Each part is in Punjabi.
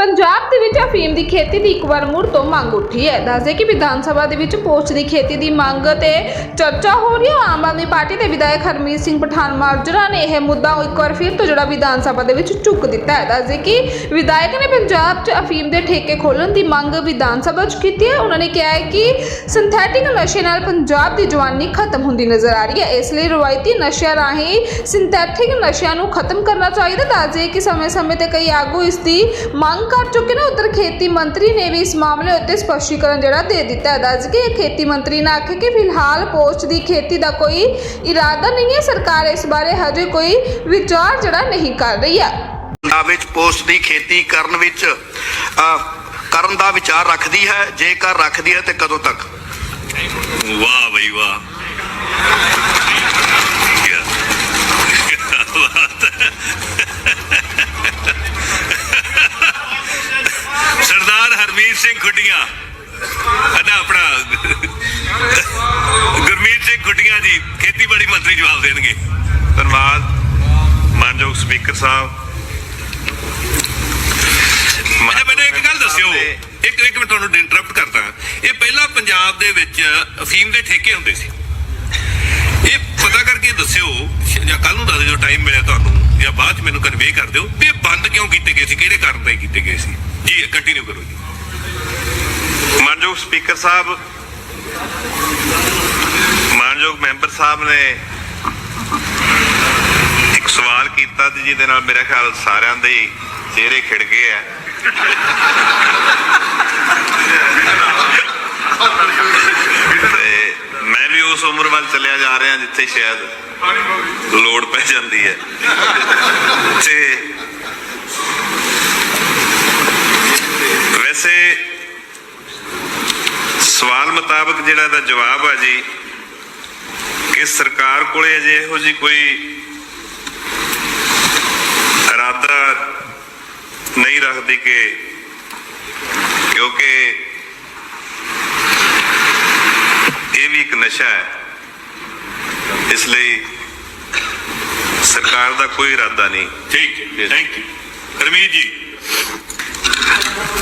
ਪੰਜਾਬ ਦੇ ਵਿੱਚ ਅਫੀਮ ਦੀ ਖੇਤੀ ਦੀ ਇੱਕ ਵਾਰ ਮੁੜ ਤੋਂ ਮੰਗ ਉੱਠੀ ਹੈ। ਦੱਸਦੇ ਕਿ ਵਿਧਾਨ ਸਭਾ ਦੇ ਵਿੱਚ ਪੋਸਟ ਦੀ ਖੇਤੀ ਦੀ ਮੰਗ ਤੇ ਚਰਚਾ ਹੋ ਰਹੀ ਹੈ। ਆਮ ਆਦਮੀ ਪਾਰਟੀ ਦੇ ਵਿਧਾਇਕ ਹਰਮੀਤ ਸਿੰਘ ਪਠਾਨ ਮਾਜਰਾ ਨੇ ਇਹ ਮੁੱਦਾ ਇੱਕ ਵਾਰ ਫਿਰ ਤੋਂ ਜਿਹੜਾ ਵਿਧਾਨ ਸਭਾ ਦੇ ਵਿੱਚ ਚੁੱਕ ਦਿੱਤਾ ਹੈ। ਦੱਸਦੇ ਕਿ ਵਿਧਾਇਕ ਨੇ ਪੰਜਾਬ 'ਚ ਅਫੀਮ ਦੇ ਠੇਕੇ ਖੋਲ੍ਹਣ ਦੀ ਮੰਗ ਵਿਧਾਨ ਸਭਾ 'ਚ ਕੀਤੀ ਹੈ। ਉਹਨਾਂ ਨੇ ਕਿਹਾ ਹੈ ਕਿ ਸਿੰਥੈਟਿਕ ਨਸ਼ੇ ਨਾਲ ਪੰਜਾਬ ਦੀ ਜਵਾਨੀ ਖਤਮ ਹੁੰਦੀ ਨਜ਼ਰ ਆ ਰਹੀ ਹੈ। ਇਸ ਲਈ ਰਵਾਇਤੀ ਨਸ਼ਿਆਂ ਰਾਹੀਂ ਸਿੰਥੈਟਿਕ ਨਸ਼ਿਆਂ ਨੂੰ ਖਤਮ ਕਰਨਾ ਚਾਹੀਦਾ ਦੱਸਦੇ ਕਿ ਸਮੇਂ-ਸਮੇਂ ਤੇ ਕਈ ਆਗੂ ਇਸ ਦੀ ਮੰਗ ਕਰ ਚੁੱਕੇ ਨੇ ਉਧਰ ਖੇਤੀ ਮੰਤਰੀ ਨੇ ਵੀ ਇਸ ਮਾਮਲੇ ਉੱਤੇ ਸਪਸ਼ਟੀਕਰਨ ਜਿਹੜਾ ਦੇ ਦਿੱਤਾ ਹੈ। ਦੱਸ ਕਿ ਖੇਤੀ ਮੰਤਰੀ ਨੇ ਆਖਿਆ ਕਿ ਫਿਲਹਾਲ ਪੋਸਟ ਦੀ ਖੇਤੀ ਦਾ ਕੋਈ ਇਰਾਦਾ ਨਹੀਂ ਹੈ। ਸਰਕਾਰ ਇਸ ਬਾਰੇ ਹਜੇ ਕੋਈ ਵਿਚਾਰ ਜਿਹੜਾ ਨਹੀਂ ਕਰ ਰਹੀ ਹੈ। ਪੰਜਾਬ ਵਿੱਚ ਪੋਸਟ ਦੀ ਖੇਤੀ ਕਰਨ ਵਿੱਚ ਕਰਨ ਦਾ ਵਿਚਾਰ ਰੱਖਦੀ ਹੈ ਜੇਕਰ ਰੱਖਦੀ ਹੈ ਤੇ ਕਦੋਂ ਤੱਕ? ਵਾਹ ਬਈ ਵਾਹ। ਖੁੱਡੀਆਂ ਅਦਾ ਆਪਣਾ। ਗੁਰਮੀਤ ਸਿੰਘ ਖੁੱਡੀਆਂ ਜੀ ਖੇਤੀਬਾੜੀ ਮੰਤਰੀ ਜਵਾਬ ਦੇਣਗੇ। ਧੰਨਵਾਦ। ਮਾਨਯੋਗ ਸਪੀਕਰ ਸਾਹਿਬ। ਅੱਛਾ ਮੈਨੂੰ ਇੱਕ ਗੱਲ ਦੱਸਿਓ। ਇੱਕ ਇੱਕ ਮੈਂ ਤੁਹਾਨੂੰ ਇੰਟਰਰਪਟ ਕਰਦਾ। ਇਹ ਪਹਿਲਾਂ ਪੰਜਾਬ ਦੇ ਵਿੱਚ ਅਫੀਮ ਦੇ ਠੇਕੇ ਹੁੰਦੇ ਸੀ। ਇਹ ਪਤਾ ਕਰਕੇ ਦੱਸਿਓ ਜਾਂ ਕੱਲ ਨੂੰ ਦੱਸ ਦਿਓ ਟਾਈਮ ਮਿਲਿਆ ਤੁਹਾਨੂੰ ਜਾਂ ਬਾਅਦ ਚ ਮੈਨੂੰ ਕਨਵੇ ਕਰ ਦਿਓ ਵੀ ਇਹ ਬੰਦ ਕਿਉਂ ਕੀਤੇ ਗਏ ਸੀ? ਕਿਹੜੇ ਕਾਰਨ ਤੇ ਕੀਤੇ ਗਏ ਸੀ? ਜੀ ਕੰਟੀਨਿਊ ਕਰੋ ਜੀ। ਮਾਨਯੋਗ ਸਪੀਕਰ ਸਾਹਿਬ, ਮਾਨਯੋਗ ਮੈਂਬਰ ਸਾਹਿਬ ਨੇ ਇੱਕ ਸਵਾਲ ਕੀਤਾ ਤੇ ਜਿਹਦੇ ਨਾਲ ਮੇਰਾ ਖਿਆਲ ਸਾਰਿਆਂ ਦੇ ਚਿਹਰੇ ਖਿੜ ਗਏ ਆ। ਮੈਂ ਵੀ ਉਸ ਉਮਰ ਵੱਲ ਚੱਲਿਆ ਜਾ ਰਿਹਾ ਜਿੱਥੇ ਸ਼ਾਇਦ ਲੋੜ ਪੈ ਜਾਂਦੀ ਹੈ। ਤੇ ਵੈਸੇ ਸਵਾਲ ਮੁਤਾਬਕ ਜਿਹੜਾ ਦਾ ਜਵਾਬ ਆ ਜੀ ਕਿ ਸਰਕਾਰ ਕੋਲੇ ਅਜੇ ਇਹੋ ਜੀ ਕੋਈ ਇਰਾਦਾ ਨਹੀਂ ਰੱਖਦੀ ਕਿ ਕਿਉਂਕਿ ਇਹ ਵੀ ਇੱਕ ਨਸ਼ਾ ਹੈ। ਇਸ ਲਈ ਸਰਕਾਰ ਦਾ ਕੋਈ ਇਰਾਦਾ ਨਹੀਂ। ਠੀਕ ਹੈ ਥੈਂਕ ਯੂ ਰਮੀਤ ਜੀ।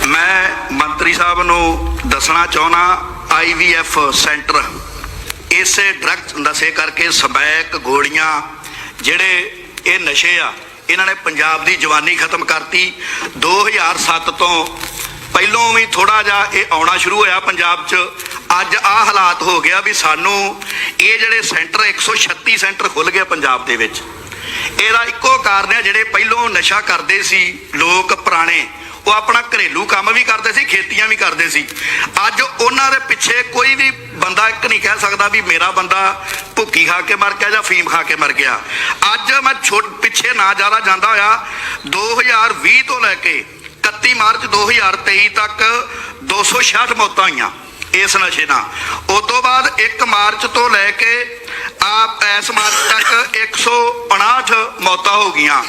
ਮੈਂ ਮੰਤਰੀ ਸਾਹਿਬ ਨੂੰ ਦੱਸਣਾ ਚਾਹੁੰਦਾ ਆਈਵੀਐਫ ਸੈਂਟਰ। ਇਸੇ ਡਰੱਗ ਨਸ਼ੇ ਕਰਕੇ ਸਬੈਕ ਗੋਲੀਆਂ, ਜਿਹੜੇ ਇਹ ਨਸ਼ੇ ਆ, ਇਹਨਾਂ ਨੇ ਪੰਜਾਬ ਦੀ ਜਵਾਨੀ ਖਤਮ ਕਰਤੀ। 2007 ਤੋਂ ਪਹਿਲੋਂ ਵੀ ਥੋੜਾ ਜਿਹਾ ਇਹ ਆਉਣਾ ਸ਼ੁਰੂ ਹੋਇਆ ਪੰਜਾਬ 'ਚ। ਅੱਜ ਆ ਹਾਲਾਤ ਹੋ ਗਿਆ ਵੀ ਸਾਨੂੰ ਇਹ ਜਿਹੜੇ ਸੈਂਟਰ 136 ਸੈਂਟਰ ਖੁੱਲ ਗਏ ਪੰਜਾਬ ਦੇ ਵਿੱਚ। ਇਹਦਾ ਇੱਕੋ ਕਾਰਨ ਹੈ ਜਿਹੜੇ ਪਹਿਲੋਂ ਨਸ਼ਾ ਕਰਦੇ ਸੀ ਲੋਕ ਪੁਰਾਣੇ ਉਹ ਆਪਣਾ ਘਰੇਲੂ ਕੰਮ ਵੀ ਕਰਦੇ ਸੀ, ਖੇਤੀਆਂ ਵੀ ਕਰਦੇ ਸੀ। ਅੱਜ ਉਹਨਾਂ ਦੇ ਪਿੱਛੇ ਕੋਈ ਵੀ ਬੰਦਾ ਇੱਕ ਨਹੀਂ ਕਹਿ ਸਕਦਾ ਵੀ ਮੇਰਾ ਬੰਦਾ ਭੁੱਕੀ ਖਾ ਕੇ ਮਰ ਗਿਆ ਜਾਂ ਫੀਮ ਖਾ ਕੇ ਮਰ ਗਿਆ। ਅੱਜ ਮੈਂ ਛੋਟ ਪਿੱਛੇ ਨਾ ਜ਼ਿਆਦਾ ਜਾਂਦਾ ਹੋਇਆ 2020 ਤੋਂ ਲੈ ਕੇ 31 ਮਾਰਚ 2023 ਤੱਕ 266 ਮੌਤਾਂ ਹੋਈਆਂ ਇਸ ਨਸ਼ੇ ਨਾਲ। ਉਸ ਤੋਂ ਬਾਅਦ 1 ਮਾਰਚ ਤੋਂ ਲੈ ਕੇ ਆਪ ਇਸ ਮਾਰਚ ਤੱਕ 159 ਮੌਤਾਂ ਹੋ ਗਈਆਂ।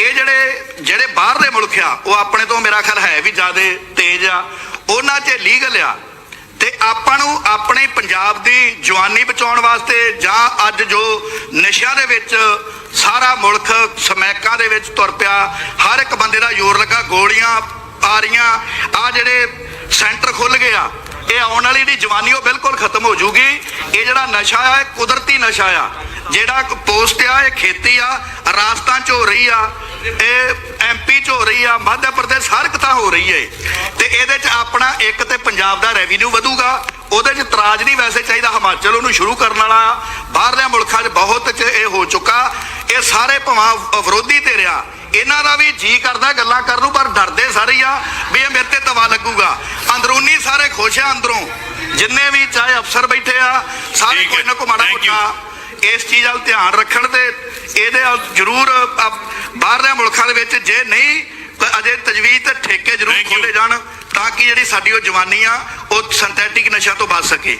ਇਹ ਜਿਹੜੇ ਜਿਹੜੇ ਬਾਹਰਲੇ ਮੁਲਕ ਆ, ਉਹ ਆਪਣੇ ਤੋਂ ਮੇਰਾ ਖਿਆਲ ਹੈ ਵੀ ਜ਼ਿਆਦਾ ਤੇਜ਼ ਆ। ਉਹਨਾਂ 'ਚ ਲੀਗਲ ਆ। ਤੇ ਆਪਾਂ ਨੂੰ ਆਪਣੇ ਪੰਜਾਬ ਦੀ ਜਵਾਨੀ ਬਚਾਉਣ ਵਾਸਤੇ ਜਾਂ ਅੱਜ ਜੋ ਨਸ਼ਿਆਂ ਦੇ ਵਿੱਚ ਸਾਰਾ ਮੁਲਕ ਸਮੈਕਾਂ ਦੇ ਵਿੱਚ ਤੁਰ ਪਿਆ, ਹਰ ਇੱਕ ਬੰਦੇ ਦਾ ਜ਼ੋਰ ਲੱਗਾ, ਗੋਲੀਆਂ ਆ ਰਹੀਆਂ। ਆ ਜਿਹੜੇ ਸੈਂਟਰ ਖੁੱਲ ਗਏ ਆ ਇਹ ਆਉਣ ਵਾਲੀ ਜਿਹੜੀ ਜਵਾਨੀ ਉਹ ਬਿਲਕੁਲ ਖਤਮ ਹੋ ਜੂਗੀ। ਇਹ ਜਿਹੜਾ ਨਸ਼ਾ ਆ, ਇਹ ਕੁਦਰਤੀ ਨਸ਼ਾ ਆ। ਜਿਹੜਾ ਪੋਸਟ ਆ, ਇਹ ਖੇਤੀ ਆ, ਰਾਜਸਥਾਨ ਚ ਹੋ ਰਹੀ ਆ, ਇਹ ਐਮਪੀ ਚ ਹੋ ਰਹੀ ਆ, ਮੱਧ ਪ੍ਰਦੇਸ਼ ਹਰ ਇੱਕ ਥਾਂ ਹੋ ਰਹੀ ਏ। ਤੇ ਇਹਦੇ ਚ ਆਪਣਾ ਇੱਕ ਤੇ ਪੰਜਾਬ ਦਾ ਰੈਵਨਿਊ ਵਧੂਗਾ, ਉਹਦੇ ਚ ਤਰਾਜ ਨਹੀਂ ਵੈਸੇ ਚਾਹੀਦਾ ਹਿਮਾਚਲ ਉਹਨੂੰ ਸ਼ੁਰੂ ਕਰਨ ਵਾਲਾ। ਆ। ਬਾਹਰਲੇ ਮੁਲਕਾਂ 'ਚ ਬਹੁਤ ਚ ਇਹ ਹੋ ਚੁੱਕਾ। ਇਹ ਸਾਰੇ ਭਵਾਂ ਵਿਰੋਧੀ ਤੇ ਰਿਆ ਇਹਨਾਂ ਦਾ ਵੀ ਜੀ ਕਰਦਾ ਗੱਲਾਂ ਕਰਨ ਨੂੰ ਪਰ ਡਰਦੇ ਸਾਰੇ ਆ ਵੀ ਇਹ ਮੇਰੇ ਤੇ ਤਵਾ ਲੱਗੂਗਾ ਅੰਦਰੂਨੀ ਸਾਰੇ ਖੁਸ਼ ਆ ਅੰਦਰੋਂ ਜਿੰਨੇ ਵੀ ਚਾਹੇ ਅਫਸਰ ਬੈਠੇ ਆ ਸਾਰੇ। ਕੋਈ ਨਾ ਕੋਈ ਮਾੜਾ. ਮੋਟਾ ਇਸ ਚੀਜ਼ ਵੱਲ ਧਿਆਨ ਰੱਖਣ ਤੇ ਇਹਦੇ ਜ਼ਰੂਰ ਬਾਹਰਲੇ ਮੁਲਕਾਂ ਦੇ ਵਿੱਚ ਜੇ ਨਹੀਂ ਤਾਂ ਅਜੇ ਤਜਵੀਜ਼ ਤੇ ਠੇਕੇ ਜ਼ਰੂਰ. ਖੋਲੇ ਜਾਣ ਤਾਂ ਕਿ ਜਿਹੜੀ ਸਾਡੀ ਉਹ ਜਵਾਨੀ ਆ ਉਹ ਸਿੰਥੈਟਿਕ ਨਸ਼ਿਆਂ ਤੋਂ ਬਚ ਸਕੇ